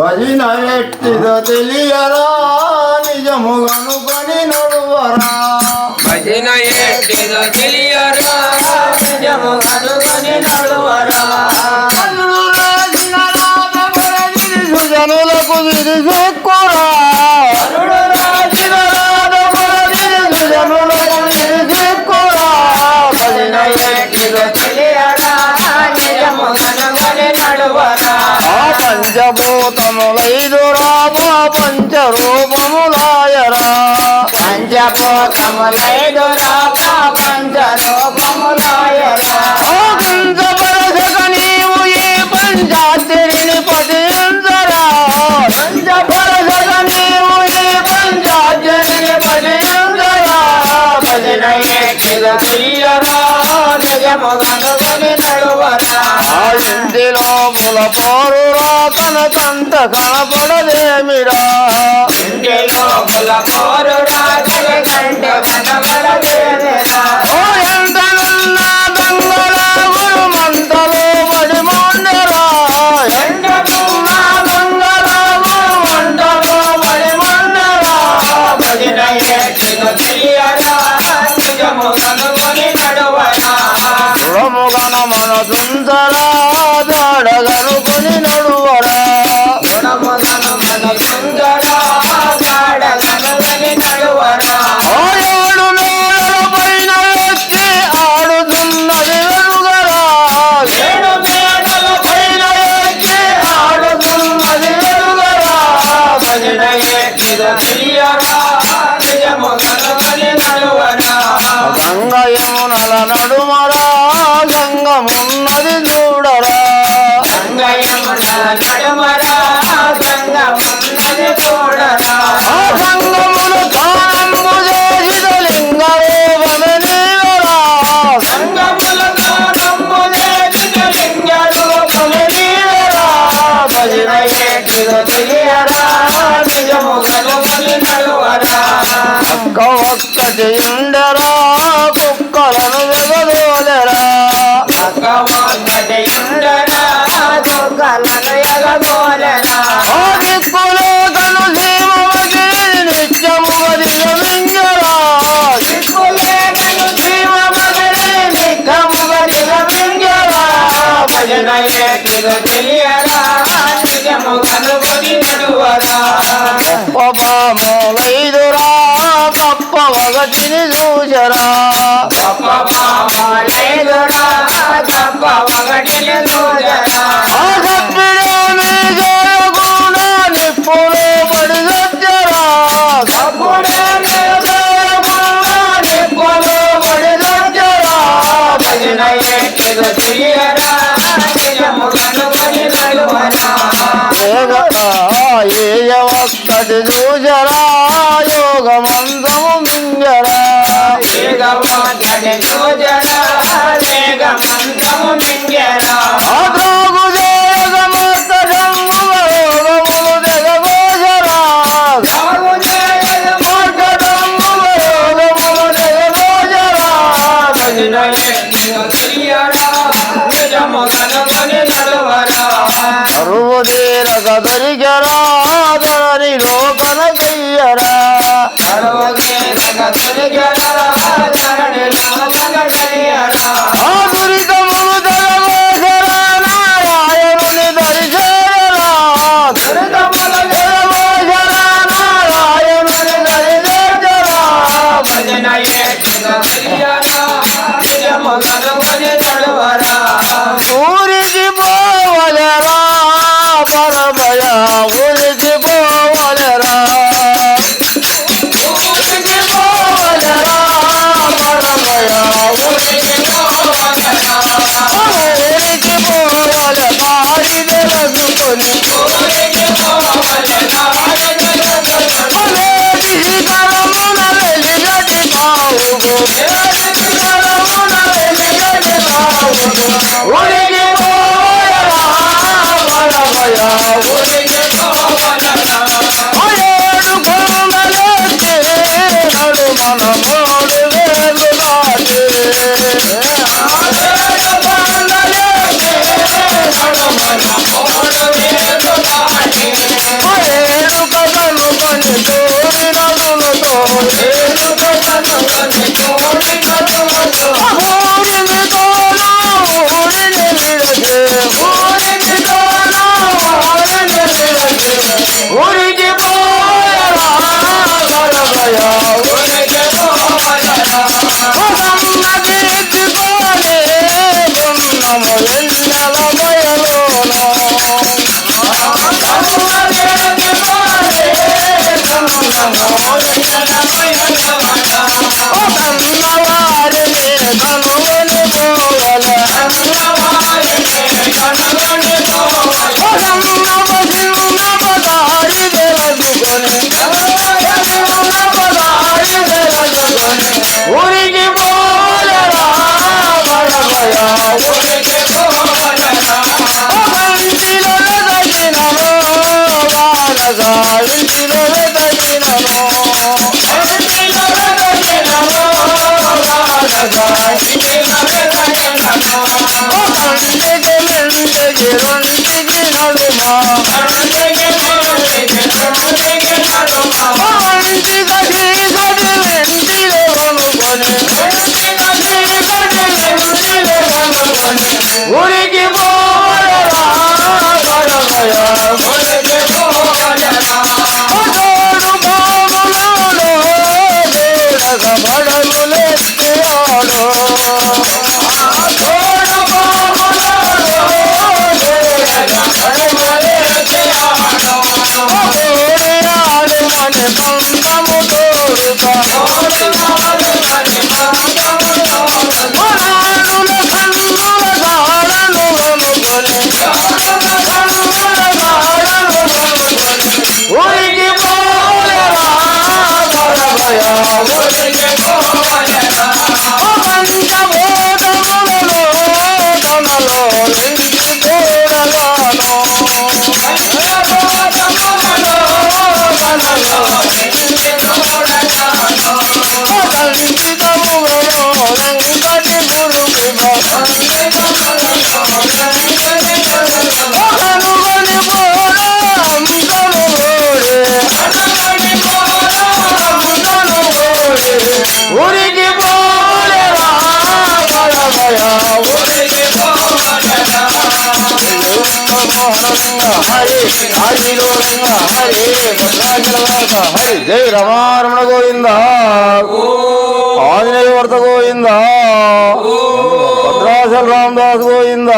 భజన ఎట్టిదో తెలియరా నిజము కనుకొని నడువరా. భజన ఎట్టిదో తెలియరా నిజము కనుకొని నడువరా. జనులకు తిరిగి కూరా. పంచభూతములైదురా పంచ రూపములాయరా పంచభూతములైదురా పంచ రూపములాయరా పంచపరసక నీవు ఈ పంచాత్రిని పదించరా పంచపరసక ఇంటిలో ముల పోరు తనకంత కనపడదేమిరా కంట కనపడదే ఒక్క ఒక్క కనుగొని నడువరా? ఒకటిని ಏಯವ ಕಡಿದು ಜರಾ રગભરી જરો જરરી રો What? ও Oh, హరే హరి గోవింద హరే జై రమారమణ గోవింద ఆంజనేయ వర్త గోవింద భద్రాచల రామదాస్ గోవింద